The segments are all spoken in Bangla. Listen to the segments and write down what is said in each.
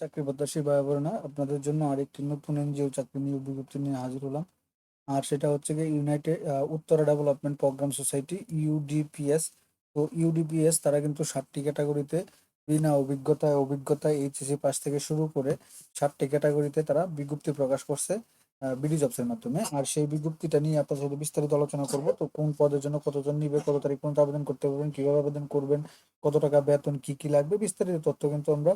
চাকরি প্রত্যাশী আপনাদের জন্য আরেকটি নতুন এনজিও চাকরি নিয়োগ বিজ্ঞপ্তি নিয়ে হাজির হলাম। আর সেটা হচ্ছে গিয়ে united Uttara development program society UDPS তো ইউডিপিএস তারা কিন্তু ষাটটি ক্যাটাগরিতে বিনা অভিজ্ঞতায় অভিজ্ঞতায় এইচএসসি পাস থেকে শুরু করে ষাটটি ক্যাটাগরিতে তারা বিজ্ঞপ্তি প্রকাশ করছে বিডি জবসের মাধ্যমে। আর সেই বিজ্ঞপ্তিটা নিয়ে আপনার সাথে বিস্তারিত আলোচনা করব। তো কোন পদের জন্য কতজন নিবে, কত তারিখ পর্যন্ত আবেদন করতে পারবেন, কীভাবে আবেদন করবেন, কত টাকা বেতন, কি কি লাগবে, বিস্তারিত তথ্য কিন্তু আমরা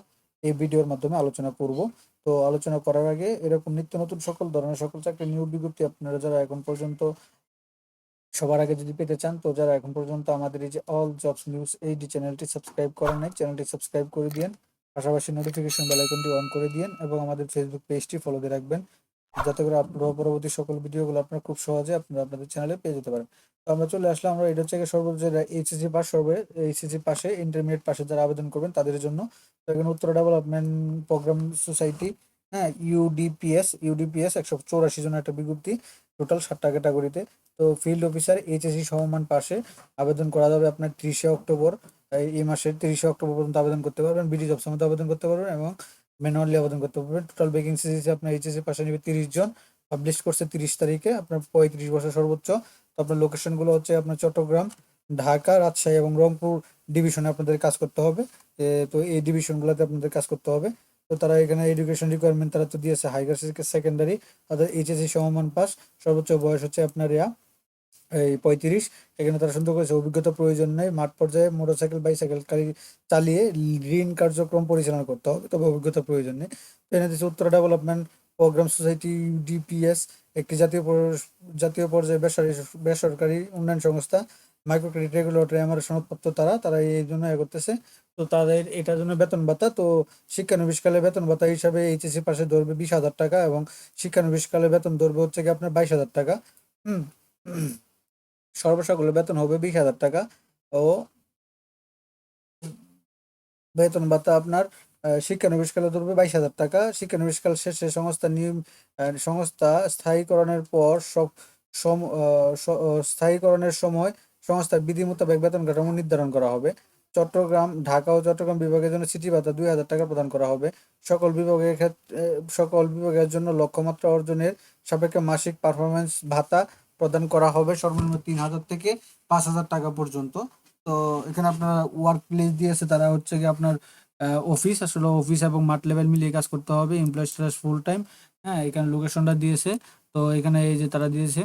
এই ভিডিওর মাধ্যমে আলোচনা করব। তো আলোচনা করার আগে এরকম নিত্য নতুন সকল ধরনের সকল চাকরি নিয়োগ বিজ্ঞপ্তি আপনারা যারা এখন পর্যন্ত সবার আগে যদি পেতে চান, তো যারা এখন পর্যন্ত আমাদের এই যে অল জবস নিউজ এইচডি চ্যানেলটি সাবস্ক্রাইব করেন নাই, চ্যানেলটি সাবস্ক্রাইব করে দিন পাশাপাশি নোটিফিকেশন বেল আইকনটি অন করে দিন এবং আমাদের ফেসবুক পেজটি ফলো দিয়ে রাখবেন। যাতে করে আপলোড পরবর্তী সকল ভিডিওগুলো আপনারা খুব সহজে আপনারা আপনাদের চ্যানেলে পেয়ে যেতে পারেন। তো আমরা চলে আসলাম, আমরা এটা হচ্ছে সর্বোচ্চ যারা এইচএসসি পাস হবে এইচএসসি পাশে ইন্টারমিডিয়েট পাশে যারা আবেদন করবেন তাদের জন্য। তো এখানে উত্তর ডেভেলপমেন্ট প্রোগ্রাম সোসাইটি হ্যাঁ ইউডিপিএস ইউডিপিএস একশো চৌরাশি জন একটা বিজ্ঞপ্তি টোটাল ষাটটা ক্যাটাগরিতে তো ফিল্ড অফিসার এইচএসসি সমমান পাশে আবেদন করা যাবে আপনার তিরিশে অক্টোবর, এই মাসের তিরিশে অক্টোবর পর্যন্ত আবেদন করতে পারবেন বিডি জব আবেদন করতে পারবেন এবং ম্যানুয়ালি আবেদন করতে পারবেন টোটাল ভ্যাকেন্সি হিসেবে আপনার এইচএসসি পাশে নেবে তিরিশ জন। পাবলিশ করছে তিরিশ তারিখে, আপনার পঁয়ত্রিশ বছর সর্বোচ্চ। তো আপনার লোকেশনগুলো হচ্ছে আপনার চট্টগ্রাম, ঢাকা, রাজশাহী এবং রংপুর ডিভিশনে আপনাদের কাজ করতে হবে। তো এই ডিভিশনগুলোতে আপনাদের কাজ করতে হবে। তো তারা এখানে এডুকেশন রিকোয়ারমেন্ট তারা তো দিয়েছে হাইগার সেকেন্ডারি তাদের এইচএসসি সমমান পাস, সর্বোচ্চ বয়স হচ্ছে আপনার ইয়া এই পঁয়ত্রিশ, এখানে তারা সুন্দর করেছে, অভিজ্ঞতা প্রয়োজন নেই, মাঠ পর্যায়ে মোটরসাইকেল বাইসাইকেল চালিয়ে ঋণ কার্যক্রম পরিচালনা করতে হবে, তবে অভিজ্ঞতা প্রয়োজন নেই। এখানে দিচ্ছে উত্তর ডেভেলপমেন্ট প্রোগ্রাম সোসাইটি ডিপিএস একটি জাতীয় জাতীয় পর্যায়ে বেসরকারি বেসরকারি উন্নয়ন সংস্থা মাইক্রো ক্রেডিট রেগুলেটরি আমার সনদপত্র তারা তারা এই জন্য এ করতেছে। তো তাদের এটার জন্য বেতন ভাতা, তো শিক্ষানবিশকালে বেতন ভাতা হিসাবে এইচএসসি পাশে ধরবে বিশ হাজার টাকা এবং শিক্ষানবিশকালে বেতন ধরবে হচ্ছে কি আপনার বাইশ হাজার টাকা। হুম সর্বসকলের বেতন হবে বিশ হাজার টাকা ও বেতন ভাতা আপনার শিক্ষানবিশকালে ধরবে বাইশ হাজার টাকা। শিক্ষানবিশকাল শেষে সংস্থা নিয়ম সংস্থা স্থায়ীকরণের পর সব স্থায়ীকরণের সময় সংস্থার বিধি মোতাবেক বেতন কাঠামো নির্ধারণ করা হবে। চট্টগ্রাম, ঢাকা ও চট্টগ্রাম বিভাগের জন্য সিটি ভাতা দুই হাজার টাকা প্রদান করা হবে। সকল বিভাগের ক্ষেত্রে, সকল বিভাগের জন্য লক্ষ্যমাত্রা অর্জনের সাপেক্ষে মাসিক পারফরমেন্স ভাতা প্রদান করা হবে সর্বনিম্ন তিন হাজার থেকে পাঁচ হাজার টাকা পর্যন্ত। তো এখানে আপনার ওয়ার্ক প্লেস দিয়েছে তারা হচ্ছে কি আপনার অফিস আসলে অফিস এবং মাঠ লেভেল মিলিয়ে কাজ করতে হবে এমপ্লয় স্ট্যাটাস ফুল টাইম হ্যাঁ এখানে লোকেশনটা দিয়েছে। তো এখানে এই যে তারা দিয়েছে,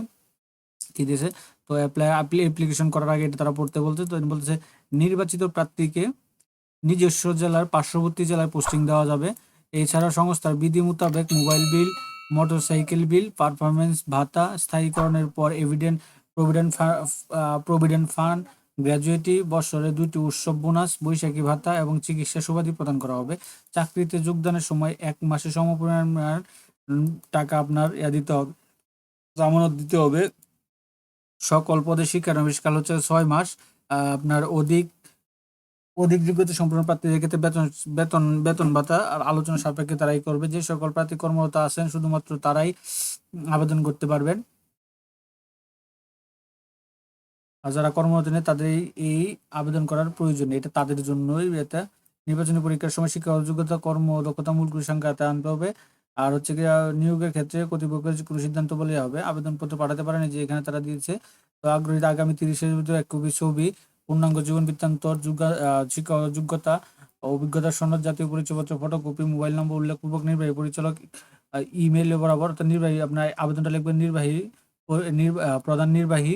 কি দিয়েছে? তো অ্যাপ্লাই অ্যাপ্লিকেশন করার আগে এটা তারা পড়তে বলছে, তো বলছে, নির্বাচিত প্রার্থীকে নিজস্ব জেলার পার্শ্ববর্তী জেলায় পোস্টিং দেওয়া যাবে। এছাড়া সংস্থার বিধি মোতাবেক mobile bill motorcycle bill performance ভাতা স্থায়ীকরণের পর evident provident provident fund gratuity বছরে দুটি উৎসব বোনাস বৈশাখী ভাতা এবং চিকিৎসা সুবাদি প্রদান করা হবে। চাকরিতে যোগদানের সময় এক মাসে সমপরিমাণ টাকা আপনার ইয়া দিতে হবে, জামানত দিতে হবে। সকল পদে শিক্ষানবিষ্কাল হচ্ছে ছয় মাস আপনার অধিক অধিক যোগ্যতা সম্পূর্ণ প্রার্থীদের ক্ষেত্রে বেতন বেতন বেতন ভাতা আর আলোচনা সাপেক্ষে তারাই করবে। যে সকল প্রার্থী কর্মরত আছেন, শুধুমাত্র তারাই আবেদন করতে পারবেন। আর যারা কর্মরত নেই তাদের এই আবেদন করার প্রয়োজন নেই। এটা তাদের জন্যই এটা। নির্বাচনী পরীক্ষার সময় শিক্ষা যোগ্যতা কর্ম দক্ষতা মূল সংখ্যা আনতে হবে। আর হচ্ছে কি নিয়োগের ক্ষেত্রে কর্তৃপক্ষের কোনো সিদ্ধান্ত বলে হবে। আবেদনপত্র পাঠাতে পারেন যে এখানে তারা দিয়েছে। তো আগ্রহীরা আগামী ভিতরে এক কপি ছবি পূর্ণাঙ্গ জীবন বৃত্তান্ত যোগ্যতা অভিজ্ঞতা সনদ, জাতীয় পরিচয়পত্র ফটোকপি মোবাইল নম্বর, উল্লেখপূর্বক নির্বাহী পরিচালক ইমেল বরাবর অর্থাৎ নির্বাহী আপনার আবেদনটা লিখবেন নির্বাহী প্রধান নির্বাহী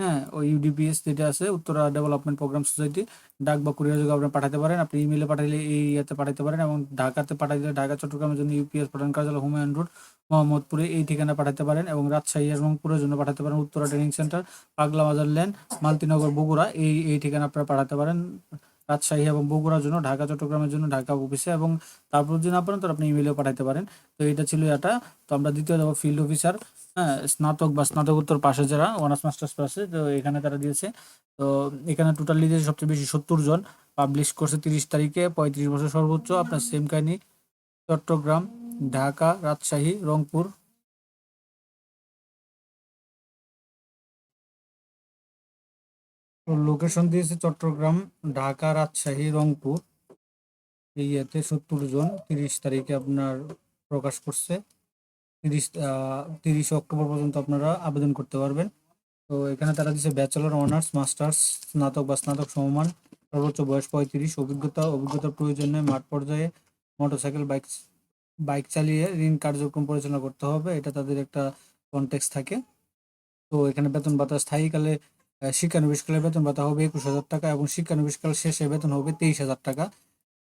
হ্যাঁ ওই ইউডিপিএস যেটা আছে, উত্তরা ডেভেলপমেন্ট প্রোগ্রাম সোসাইটি ডাক বা কুরিয়ার যোগে আপনি পাঠাতে পারেন, আপনি ইমেলে পাঠাইলে এই ইয়েতে পাঠাতে পারেন এবং ঢাকাতে পাঠাইলে ঢাকা চট্টগ্রামের জন্য ইউপিএস প্রধান কার্যালয় হোম হুমায়ুন রোড মোহাম্মদপুরে এই ঠিকানা পাঠাতে পারেন এবং রাজশাহী এবং পুরের জন্য পাঠাতে পারেন উত্তরা ট্রেনিং সেন্টার, পাগলা বাজার ল্যান্ড মালতিনগর, বগুড়া, এই এই ঠিকানা আপনারা পাঠাতে পারেন। রাজশাহী এবং বগুড়ার জন্য, ঢাকা, চট্টগ্রামের জন্য, ঢাকা অফিসে এবং তারপর যদি না পারেন তো আপনি ইমেলেও পাঠাতে পারেন। তো এটা ছিল এটা। তো আমরা দ্বিতীয় যাব ফিল্ড অফিসার হ্যাঁ স্নাতক বা স্নাতকোত্তর পাশে যারা অনার্স মাস্টার্স পাশে, তো এখানে তারা দিয়েছে। তো এখানে টোটালি দিয়েছে সবচেয়ে বেশি সত্তর জন। পাবলিশ করছে তিরিশ তারিখে, পঁয়ত্রিশ বছর সর্বোচ্চ, আপনার সেম কাহিনী। চট্টগ্রাম ঢাকা, রাজশাহী, রংপুর। লোকেশন দিয়েছে চট্টগ্রাম, ঢাকা, রাজশাহী, রংপুর। এই ইয়েতে সত্তর জন, তিরিশ তারিখে আপনার প্রকাশ করছে। তিরিশ তিরিশে অক্টোবর পর্যন্ত আপনারা আবেদন করতে পারবেন। তো এখানে তারা দিচ্ছে ব্যাচেলর অনার্স মাস্টার্স স্নাতক বা স্নাতক সমমান, সর্বোচ্চ বয়স পঁয়ত্রিশ, অভিজ্ঞতা, অভিজ্ঞতার প্রয়োজনে মাঠ পর্যায়ে মোটরসাইকেল বাইক বাইক চালিয়ে ঋণ কার্যক্রম পরিচালনা করতে হবে, এটা তাদের একটা কনটেক্স থাকে। তো এখানে বেতন ভাতা স্থায়ীকালে শিক্ষানবিশকালে বেতন ভাতা হবে একুশ হাজার টাকা এবং শিক্ষানবিশকাল শেষে বেতন হবে তেইশ হাজার টাকা।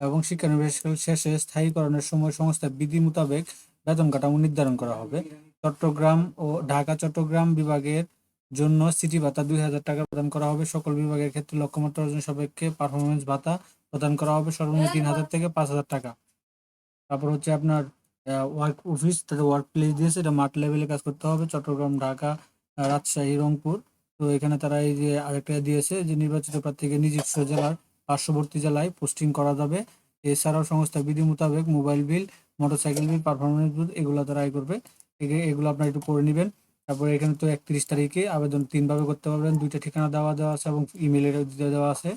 এবং শিক্ষানবিশকাল শেষে স্থায়ীকরণের সময় সংস্থার বিধি মোতাবেক বেতন কাঠামো নির্ধারণ করা হবে। চট্টগ্রাম ও ঢাকা, চট্টগ্রাম বিভাগের জন্য সিটি ভাতা দুই হাজার টাকা প্রদান করা হবে। সকল বিভাগের ক্ষেত্রে লক্ষ্যমাত্রা অর্জন সাপেক্ষে পারফরমেন্স ভাতা প্রদান করা হবে সর্বনিম্ন তিন হাজার থেকে পাঁচ হাজার টাকা। তারপর হচ্ছে আপনার ওয়ার্ক অফিস তাদের ওয়ার্ক প্লেস দিয়েছে, এটা মাঠ লেভেলে কাজ করতে হবে, চট্টগ্রাম, ঢাকা রাজশাহী, রংপুর। তো এখানে তারা এই যে আরেকটা দিয়েছে যে নির্বাচিত প্রার্থীকে নিজস্ব জেলার পার্শ্ববর্তী জেলায় পোস্টিং করা যাবে। এছাড়াও সংস্থা বিধি মোতাবেক mobile bill motorcycle bill performance bill এগুলো তারা আয় করবে। এগে- এগুলো আপনারা একটু করে নেবেন। তারপরে এখানে তো একত্রিশ তারিখে আবেদন তিনভাবে করতে পারবেন। দুইটা ঠিকানা দেওয়া দেওয়া আছে এবং ইমেলের দেওয়া আছে।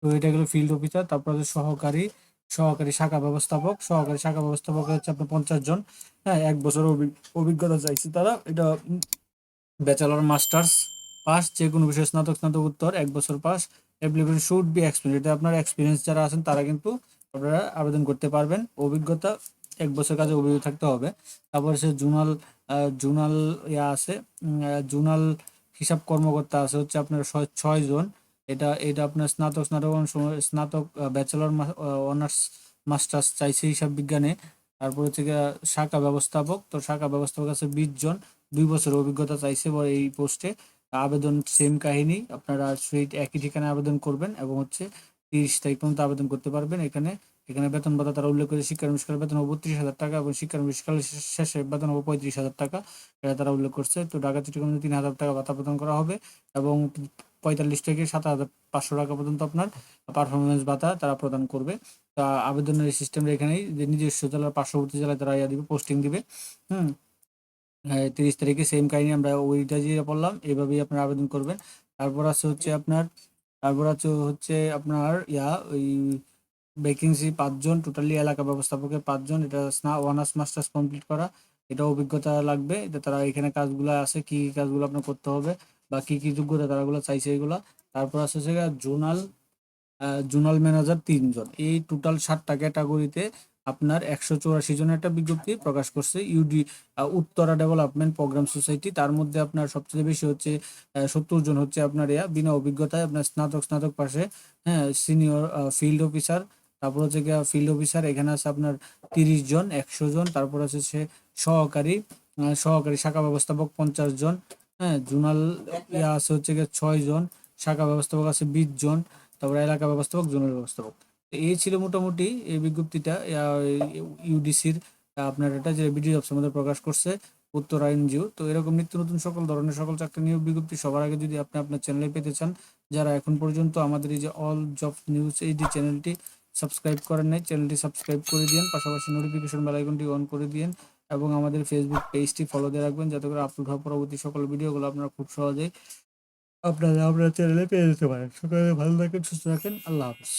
তো এটা গেলো ফিল্ড অফিসার তারপর সহকারী সহকারী শাখা ব্যবস্থাপক, সহকারী শাখা ব্যবস্থাপক হচ্ছে আপনার পঞ্চাশ জন। হ্যাঁ এক বছর অভি- অভিজ্ঞতা চাইছে তারা। এটা ব্যাচেলর, মাস্টার্স পাস যে কোনো বিষয়ে স্নাতক স্নাতক উত্তর, এক বছর pass. Application should be experience এটা আপনার এক্সপিরিয়েন্স যারা আছেন, তারা কিন্তু আপনারা আবেদন করতে পারবেন। অভিজ্ঞতা, এক বছর কাজে অভিজ্ঞতা থাকতে হবে। তারপরে সে জুনাল জুনাল ইয়া আছে জুনাল হিসাব কর্মকর্তা আছে, হচ্ছে আপনার ছয় জন। এটা এটা আপনার স্নাতক স্নাতক স্নাতক ব্যাচেলর অনার্স মাস্টার্স চাইছে হিসাব বিজ্ঞানে। তারপর হচ্ছে শাখা ব্যবস্থাপক, তো শাখা ব্যবস্থাপক আছে বিশ জন। দুই বছর অভিজ্ঞতা চাইছে এই পোস্টে। আবেদন সেম কাহিনী, আপনারা সেই একই ঠিকানায় আবেদন করবেন এবং হচ্ছে তিরিশ তারিখ পর্যন্ত আবেদন করতে পারবেন এখানে। এখানে বেতন ভাতা তারা উল্লেখ করে, শিক্ষা শিক্ষানবিষ্কার বেতন হবে বত্রিশ হাজার টাকা এবং শিক্ষা শিক্ষানবিষ্কার শেষে বেতন হবে পঁয়ত্রিশ হাজার টাকা। এটা তারা উল্লেখ করছে। তো ঢাকা চট্টগ্রামে তিন হাজার টাকা ভাতা প্রদান করা হবে এবং পঁয়তাল্লিশ থেকে সাত হাজার পাঁচশো টাকা পর্যন্ত আপনার পারফরমেন্স ভাতা তারা প্রদান করবে। তা আবেদনের সিস্টেমটা এখানেই যে নিজস্ব জেলার পার্শ্ববর্তী জেলায় তারা ইয়া দিবে পোস্টিং দিবে। হুম? তিরিশ তারিখে সেম কাহিনী আমরা ওইটা যে পড়লাম এভাবেই আপনারা আবেদন করবেন। তারপর আছে হচ্ছে আপনার, তারপর আছে হচ্ছে আপনার ইয়া, ওই ভ্যাকেন্সি পাঁচজন টোটালি এলাকা ব্যবস্থাপকের পাঁচজন, এটা স্না অনার্স মাস্টার্স কমপ্লিট করা, এটা অভিজ্ঞতা লাগবে। এটা তারা এখানে কাজগুলো আছে, কি কি কাজগুলো আপনার করতে হবে বা কি কি যোগ্যতা তারাগুলো চাইছে এগুলা। তারপর আছে হচ্ছে জোনাল জোনাল ম্যানেজার তিনজন। এই টোটাল সাতটা ক্যাটাগরিতে আপনার একশো চৌরাশি জনের একটা বিজ্ঞপ্তি প্রকাশ করছে। UD Uttara development program society তার মধ্যে আপনার সবচেয়ে বেশি হচ্ছে সত্তর জন হচ্ছে আপনার ইয়া, বিনা অভিজ্ঞতায় আপনার স্নাতক স্নাতক পাশে হ্যাঁ সিনিয়র ফিল্ড অফিসার তারপর হচ্ছে গিয়ে ফিল্ড অফিসার এখানে আছে আপনার তিরিশ জন, একশো জন। তারপর আছে সে সহকারী সহকারী শাখা ব্যবস্থাপক পঞ্চাশ জন। হ্যাঁ জোনাল ইয়া আছে হচ্ছে গিয়ে ছয় জন, শাখা ব্যবস্থাপক আছে বিশ জন, তারপরে এলাকা ব্যবস্থাপক, জোনাল ব্যবস্থাপক। এই ছিল মোটামুটি এই বিজ্ঞপ্তিটা ইউডিসির আপনার এটা যে বিডি জবস আমাদের প্রকাশ করছে, উত্তর এনজিও তো এরকম নিত্য নতুন সকল ধরনের সকল চাকরি নিয়োগ বিজ্ঞপ্তি সবার আগে যদি আপনি আপনার চ্যানেলে পেতে চান, যারা এখন পর্যন্ত আমাদের এই যে অল জব নিউজ এই যে চ্যানেলটি সাবস্ক্রাইব করেন নাই, চ্যানেলটি সাবস্ক্রাইব করে দিন পাশাপাশি নোটিফিকেশন বেল আইকনটি অন করে দিন এবং আমাদের ফেসবুক পেজটি ফলো দিয়ে রাখবেন যাতে করে আপলোড হওয়া পরবর্তী সকল ভিডিওগুলো আপনারা খুব সহজেই আপনারা আপনার চ্যানেলে পেয়ে যেতে পারেন। সকালে ভালো থাকেন, সুস্থ থাকেন, আল্লাহ হাফিজ।